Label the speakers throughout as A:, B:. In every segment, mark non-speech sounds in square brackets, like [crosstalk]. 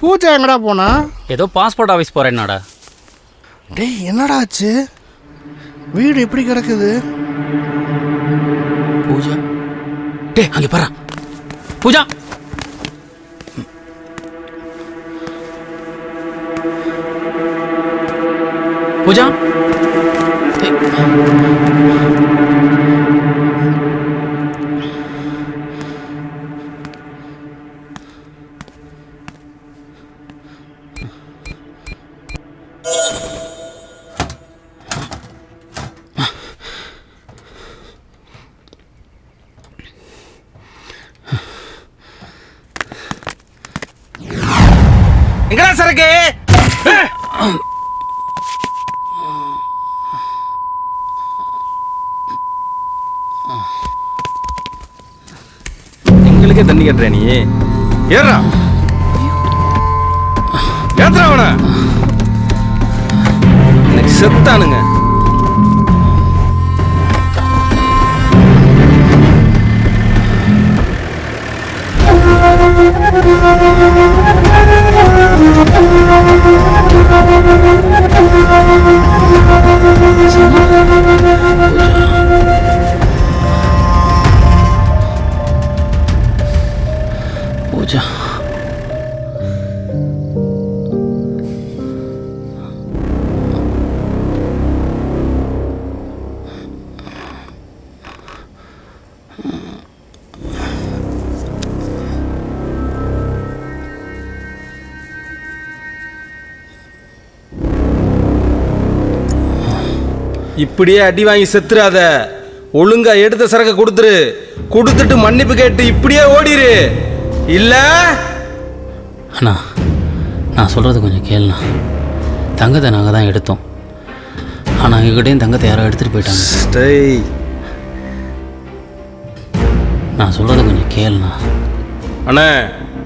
A: பூஜா எங்கடா போனா?
B: ஏதோ பாஸ்போர்ட் ஆஃபீஸ் போகிறேன்னாடா
A: டேய் என்னடா ஆச்சு? வீடு எப்படி கிடக்குது?
B: பூஜா? டேய் அங்கே பாரு. பூஜா! பூஜா!
C: எங்களுக்கே தண்ணி கட்டுற நீ? ஏறா ஏத்துறா அவனை. எனக்கு செத்தானுங்க. இப்படியே அடி வாங்கி செத்துறாத. ஒழுங்கா எடுத்த சரக்கு கொடுத்துரு. கொடுத்துட்டு மன்னிப்பு கேட்டு இப்படியே ஓடிரு. இல்ல?
B: அண்ணா நான் சொல்கிறது கொஞ்சம் கேளுண்ணா. தங்கத்தை நாங்கள் தான் எடுத்தோம். ஆனால் எங்ககிட்டயும் தங்கத்தை யாரோ எடுத்துகிட்டு போயிட்டாங்க.
C: ஸ்டேய்
B: நான் சொல்கிறது கொஞ்சம் கேளுண்ணா.
C: அண்ணே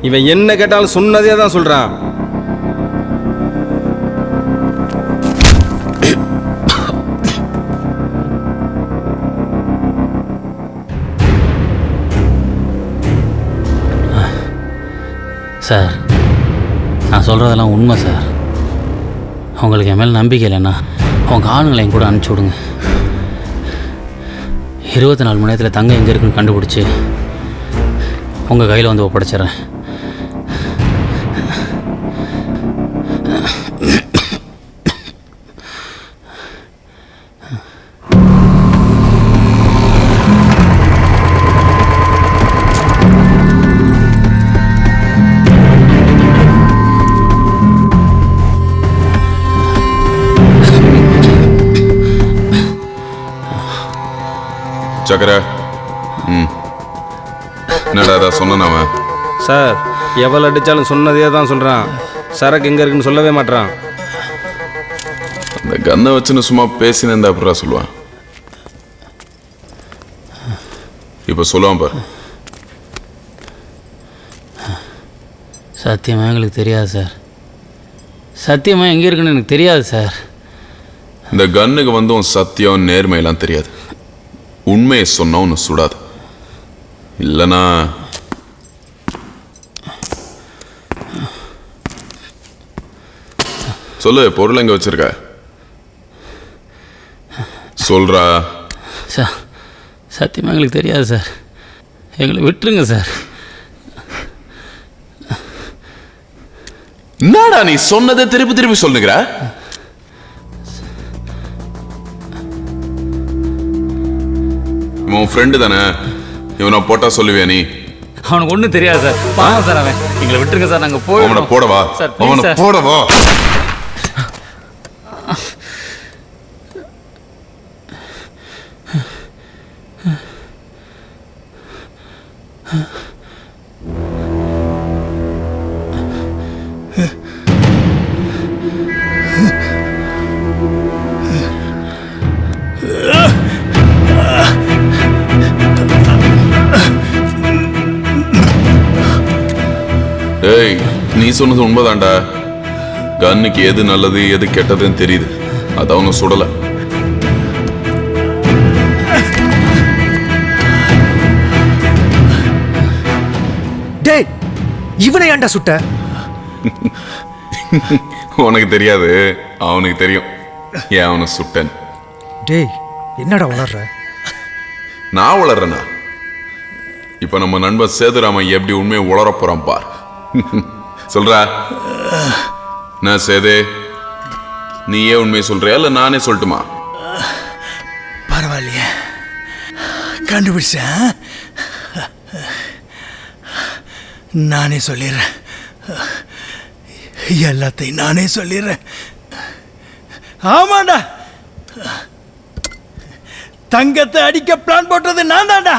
C: இவன் என்ன கேட்டாலும் சொன்னதே தான் சொல்றான்.
B: சார் நான் சொல்கிறதெல்லாம் உண்மை சார். உங்களுக்கு என் மேலே நம்பிக்கை இல்லைண்ணா அவங்க ஆளுங்களை என் கூட அனுப்பிச்சி விடுங்க. இருபத்தி நாலு மணி நேரத்தில் தங்கம் எங்கே இருக்குன்னு கண்டுபிடிச்சி உங்கள் கையில் வந்து ஒப்படைச்சிடுறேன்.
D: சக்கர. ம். என்னடா அதான் சொன்னான் அவன்?
C: சார் எவ்வளோ அடித்தாலும் சொன்னதே தான் சொல்றான். சரக்கு எங்க இருக்குன்னு சொல்லவே மாட்றான்.
D: அந்த கன்னை வச்சுன்னு சும்மா பேசினேன் அப்புறம் சொல்லுவான்? இப்போ சொல்லுவான் பாரு.
B: சத்தியமாக எங்களுக்கு தெரியாது சார். சத்தியமாக எங்கே இருக்குன்னு எனக்கு தெரியாது சார்.
D: இந்த கன்னுக்கு வந்து உன் சத்தியம் நேர்மையெல்லாம் தெரியாது. உண்மையை சொன்னா உன்னை சுடாது. இல்லைனா சொல்லு பொருள் எங்க வச்சிருக்க? சொல்றா.
B: சார் சத்தியமாக எங்களுக்கு தெரியாது சார். எங்களை விட்டுருங்க சார்.
D: என்னடா நீ சொன்னதை திருப்பி திருப்பி சொல்லுகிற? இவன் ஃப்ரெண்டு தானே? இவனை போட்டா சொல்லுவியா நீ?
B: அவனுக்கு ஒன்றும் தெரியாது சார். பாவம் சார் அவன். எங்களை விட்டுருங்க சார். நாங்கள்
D: அவனை
B: போய்
D: போடவா?
B: சார்,
D: அவனை. போடவா? சொன்னது உண்மைதான்டா. கன்னுக்கு எது நல்லது எது கெட்டதுன்னு தெரியுது. அது அவங்க சுடல.
E: டேய் இவனை ஏன்டா சுட்ட?
D: உனக்கு தெரியாது அவனுக்கு தெரியும். ஏன் அவனை சுட்டன்?
E: டேய் என்னடா வளர்ற?
D: நான் உளறேனா இப்ப நம்ம நண்பன் சேதுராமன் எப்படி உண்மையை உளர போறான் பார். சொல்றா? நான் நீ நீயே உண்மையை சொல்றியா இல்ல நானே சொல்லட்டுமா?
F: பரவாயில்லையே. கண்டுபிடிச்சேன். நானே சொல்லிடுறேன். எல்லாத்தையும் நானே சொல்லிடுறேன். ஆமாண்டா. தங்கத்தை அடிக்க பிளான் போட்டது நான் தான்டா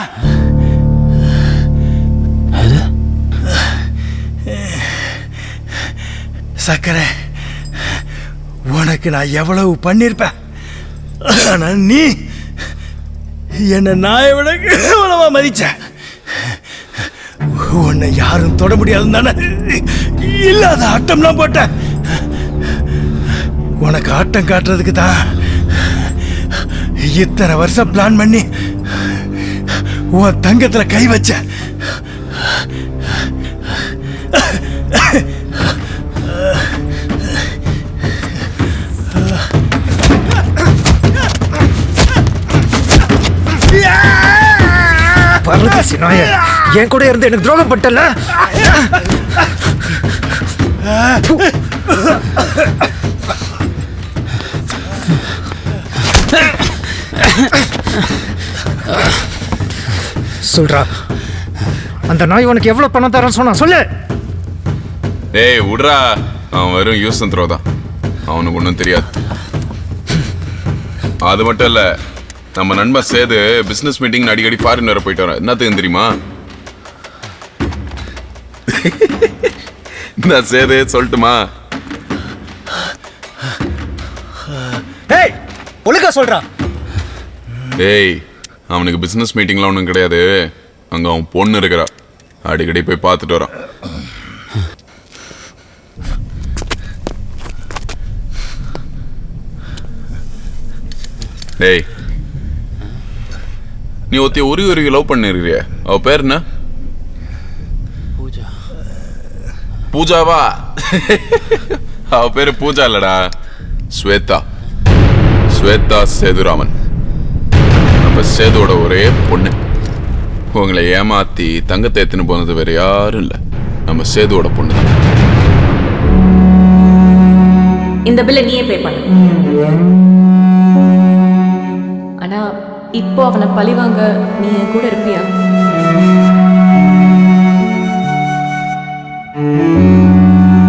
F: சக்கரை உனக்கு நான் எவ்வளவு பண்ணியிருப்பேன் ஆனால் நீ என்னை நாயை விட எவ்வளவா மதிச்ச. உன்னை யாரும் தொட முடியாதுன்னு தானே இல்லாத ஆட்டம்லாம் போட்டேன். உனக்கு ஆட்டம் காட்டுறதுக்கு தான் இத்தனை வருஷம் பிளான் பண்ணி உன் தங்கத்தில் கை வச்சேன்.
E: பரதேசி நாய என் கூட இருந்து எனக்கு துரோகம் பட்டல சொல்றா அந்த நாய் உனக்கு எவ்வளவு பணம் தரேன்னு சொன்னா சொல்லு.
D: ஏய் விட்றா. அவன் வெறும் யூஸ் த்ரோ தான். அவனுக்கு ஒன்றும் தெரியாது. அது மட்டும் இல்லை நம்ம நண்பன் சேது பிசினஸ் மீட்டிங் அடிக்கடி ஃபாரின் வர போயிட்டு வரேன். என்னத்துக்கு தெரியுமா? [laughs] இந்த சேது சொல்லட்டுமா?
E: ஏய் ஒழுங்கா சொல்றா.
D: ஏய் அவனுக்கு பிசினஸ் மீட்டிங்லாம் ஒன்றும் கிடையாது. அங்க அவன் பொண்ணு இருக்கிறா. அடிக்கடி போய் பார்த்துட்டு வரான். டேய் நீ ஒருத்தி உருகி உருகி லவ் பண்ணிருக்கிறிய? அவ பேர் என்ன?
G: பூஜா.
D: பூஜாவா? அவ பேரு பூஜா இல்லடா. ஸ்வேதா. ஸ்வேதா சேதுராமன். நம்ம சேதுவோட ஒரே பொண்ணு. உங்களை ஏமாத்தி தங்கத்தை எடுத்துன்னு போனது வேற யாரும் இல்ல. நம்ம சேதுவோட பொண்ணு தான்.
H: இந்த பில்லை நீயே பே பண்ணு. இப்போ அவனை பழிவாங்க நீ என் கூட இருப்பியா?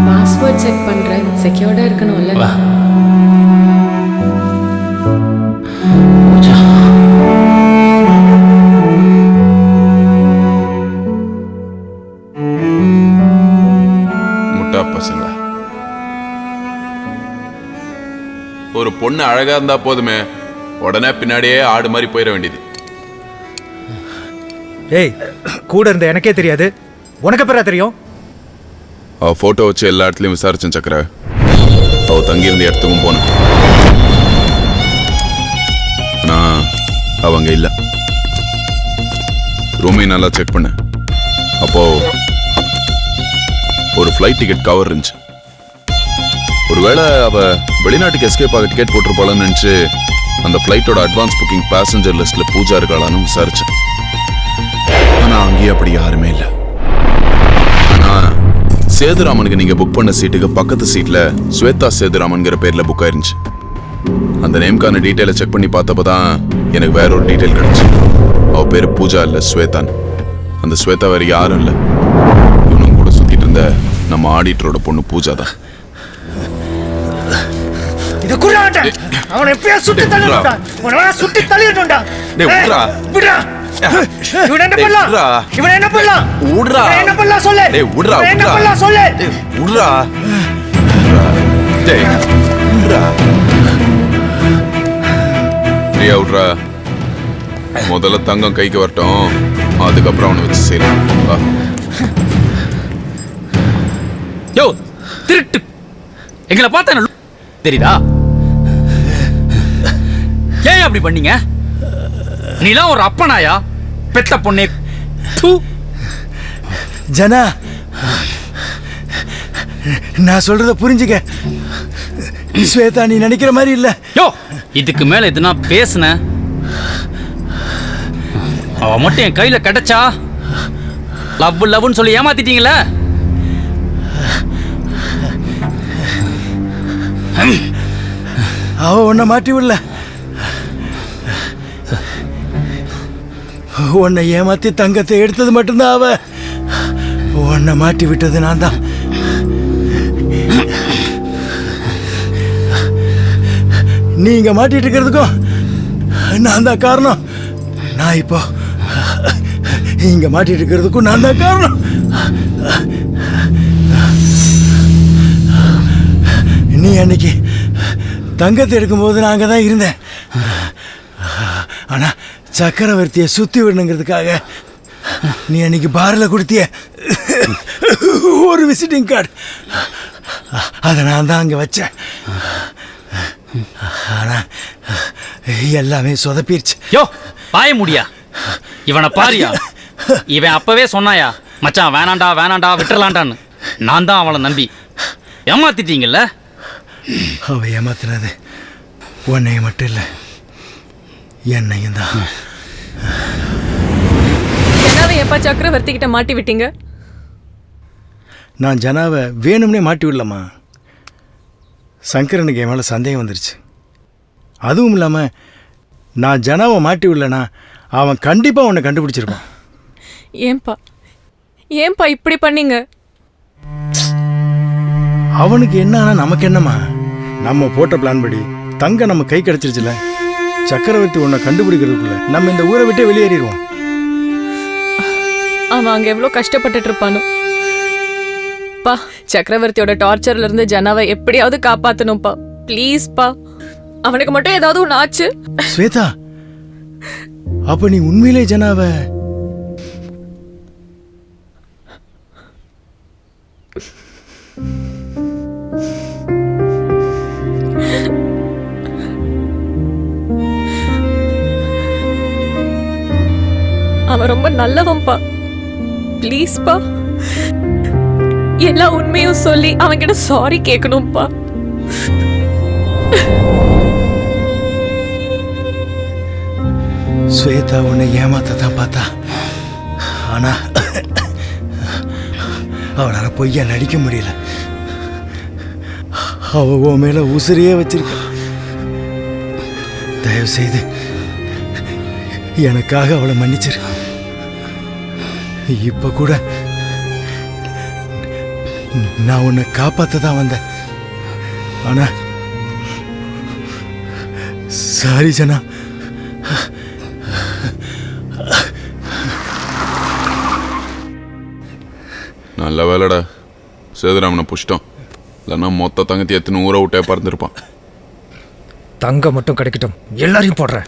H: பாஸ்வேர்ட் செக் பண்றேன் செக்யூர்டா இருக்கணும்ல.
D: பசங்களா. ஒரு பொண்ணு அழகா இருந்தா போதுமே. உடனே பின்னாடியே ஆடு மாதிரி போயிட வேண்டியது.
E: ஏய் கூட இருந்த எனக்கே தெரியாது. உனக்கு அப்புறம் தெரியும்?
D: அவ போட்டோ வச்சு எல்லா இடத்துலயும் விசாரிச்சேன் சக்கர. அவ தங்கி இருந்த இடத்துக்கும் போனேன். ஆனா அவங்க இல்ல. ரூமையும் நல்லா செக் பண்ணேன் அப்போ ஒரு ஃப்ளைட் டிக்கெட் கவர் இருந்துச்சு. ஒருவேளை அவ வெளிநாட்டுக்கு எஸ்கேப் ஆக டிக்கெட் போட்டிருப்பாளன்னு நினைச்சு அந்த ஃப்ளைட்டோட அட்வான்ஸ் புக்கிங் பேசஞ்சர் லிஸ்ட்ல பூஜா இருக்காளான்னு விசாரிச்சேன். ஆனா அங்கேயும் அப்படி யாருமே இல்லை. ஆனா சேதுராமனுக்கு நீங்க புக் பண்ண சீட்டுக்கு பக்கத்து சீட்ல ஸ்வேதா சேதுராமன்கிற பேர்ல புக் ஆயிருந்துச்சு. அந்த நேம்கான டீட்டெயிலை செக் பண்ணி பார்த்தப்ப தான் எனக்கு வேற ஒரு டீட்டெயில் கிடைச்சு. அவ பேர் பூஜா இல்லை ஸ்வேதான். அந்த ஸ்வேதா வேற யாரும் இல்லை. இவனும் கூட சுத்திட்டு இருந்த நம்ம ஆடிட்டரோட பொண்ணு பூஜா தான்
E: இது குறியாட்ட அவனை எப்பயா சுட்டு
D: விட்றா.
E: உன்னை சுட்டு தள்ளிடணும்டா.
D: டேய்,
E: ஏய்,
D: விட்றா.
E: விட்றா இவன் என்ன பண்ணலாம். இவன் என்ன பண்ணலாம்?
D: விட்றா.
E: இவன் என்ன பண்ணலாம் சொல்லு?
D: டேய் விட்றா
E: இவன் என்ன பண்ணலாம் சொல்லு?
D: டேய், விட்றா விட்றா. டேய் விட்றா பிரியா விட்றா முதல்ல தங்கம் கைக்கு வரட்டும். அதுக்கப்புறம் அவனை வச்சு செய்யலாம் வா.
G: யோ திருட்டு. எங்களை பார்த்தா தெரியுதா? ஏன் அப்படி பண்ணீங்க? நீலாம் ஒரு அப்பனாயா? பெத்த பொண்ணே.
F: ஜனா நான் சொல்றத புரிஞ்சுக்க. ஸ்வேதா நீ நினைக்கிற மாதிரி இல்ல.
G: யோ இதுக்கு மேல எதுனா பேசுன? அவ மட்டும் என் கையில கிடைச்சா லவ் லவ்னு சொல்லி ஏமாத்திட்டீங்களே?
F: அவ உன்னை மாட்டி விடல. உன்னை ஏமாத்தி தங்கத்தை எடுத்தது மட்டும்தான் அவ. உன்னை மாட்டி விட்டது நான் தான். நீங்க மாட்டிட்டு இருக்கிறதுக்கும் நான் தான் காரணம். நான் இப்போ இங்க மாட்டிட்டு இருக்கிறதுக்கும் நான் தான் காரணம். நீ அன்னைக்கு தங்கத்தை எடுக்கும்போது நான் அங்கே தான் இருந்தேன். ஆனால் சக்கரவர்த்தியை சுற்றி விடணுங்கிறதுக்காக. நீ அன்னைக்கு பாரில் கொடுத்திய ஒரு விசிட்டிங் கார்டு அதை நான் தான் அங்கே வச்சேன். ஆனால் எல்லாமே சொதப்பிருச்சு.
G: யோ பாய முடியா? இவனை பாரியா? இவன் அப்பவே சொன்னாயா மச்சான் வேணாண்டா வேணாண்டா விட்டுறலான்டான்னு நான் தான் அவளை நம்பி. ஏமாத்திட்டீங்கல்ல?
F: அவ ஏமாத்தினது உன்னையும் மட்டும் இல்லை என்னையும் தான்.
H: ஜனாவை எப்பா சக்கரவர்த்தி கிட்ட மாட்டி விட்டீங்க?
F: நான் ஜனாவை வேணும்னே மாட்டி விடலம்மா சங்கரனுக்கு என் மேலே சந்தேகம் வந்துருச்சு. அதுவும் இல்லாமல் நான் ஜனாவை மாட்டி விடலனா அவன் கண்டிப்பாக உன்னை கண்டுபிடிச்சிருப்பான்.
H: ஏன்பா? ஏன்பா இப்படி பண்ணீங்க?
F: அவனுக்கு என்ன ஆனால் நமக்கு என்னம்மா? நம்ம போட்ட பிளான் படி தங்க நம்ம கை கிடச்சிருச்சுல? சக்கரவர்த்தி உன்னை கண்டுபிடிக்கிறதுக்குள்ள நம்ம இந்த ஊரை விட்டே வெளியேறிடுவோம்.
H: அவன் அங்க எவ்வளோ கஷ்டப்பட்டுட்டு இருப்பானோ பா சக்கரவர்த்தியோட டார்ச்சர்ல இருந்து ஜனாவை எப்படியாவது காப்பாத்தணும்ப்பா ப்ளீஸ் பா. அவனுக்கு மட்டும் ஏதாவது ஒன்று ஆச்சு?
F: ஸ்வேதா அப்ப நீ உண்மையிலே ஜனாவை?
H: அவன் ரொம்ப நல்லவன்பா ப்ளீஸ்ப்பா எல்லா உண்மையும் சொல்லி அவன்கிட்ட சாரி கேட்கணும்ப்பா
F: ஸ்வேதா உன்னை ஏமாத்த தான் பார்த்தா. ஆனா அவனால பொய்யா நடிக்க முடியல. அவ உன் மேல உசிரியே வச்சிருக்க. தயவு செய்து எனக்காக அவளை மன்னிச்சிருக்க இப்ப கூட நான் உன்னை காப்பாத்த தான் வந்தேன். ஆனா சாரி ஜனா.
D: நல்ல வேலைடா. சேதுராமனை புஷ்டம். இல்லைன்னா மொத்த தங்கத்தி எத்தனை ஊரை விட்டே பறந்துருப்பான்.
E: தங்கம் மட்டும் கிடைக்கட்டும். எல்லாரையும் போடுறேன்.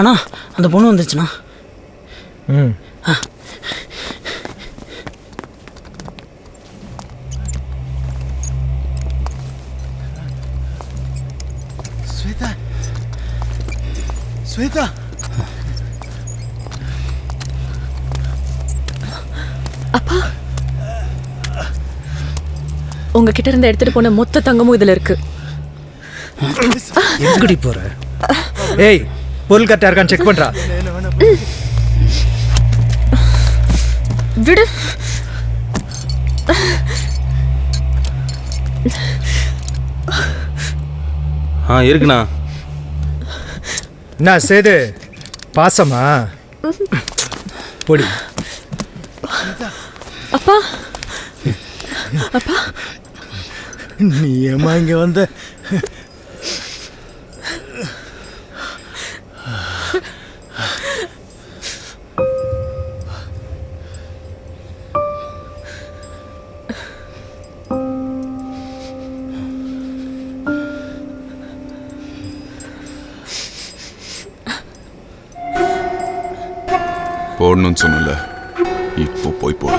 B: அண்ணா அந்த பொண்ணு வந்துச்சுண்ணா
E: ம்.
F: ஸ்வேதா. ஸ்வேதா.
H: உங்ககிட்ட இருந்து எடுத்துட்டு போன மொத்த தங்கமும் இதுல இருக்கு.
E: எங்கடி போற? ஏய் பொருள் கரெக்டா இருக்கான்னு செக் பண்றா.
H: விடு.
C: ஆ இருக்குண்ணா.
E: என்ன சேது? பாசமா? பொடி.
H: அப்பா.
F: நீ ஏமா இங்க வந்த?
D: போடணும்னு சொன்னல இப்போ போய் போடு.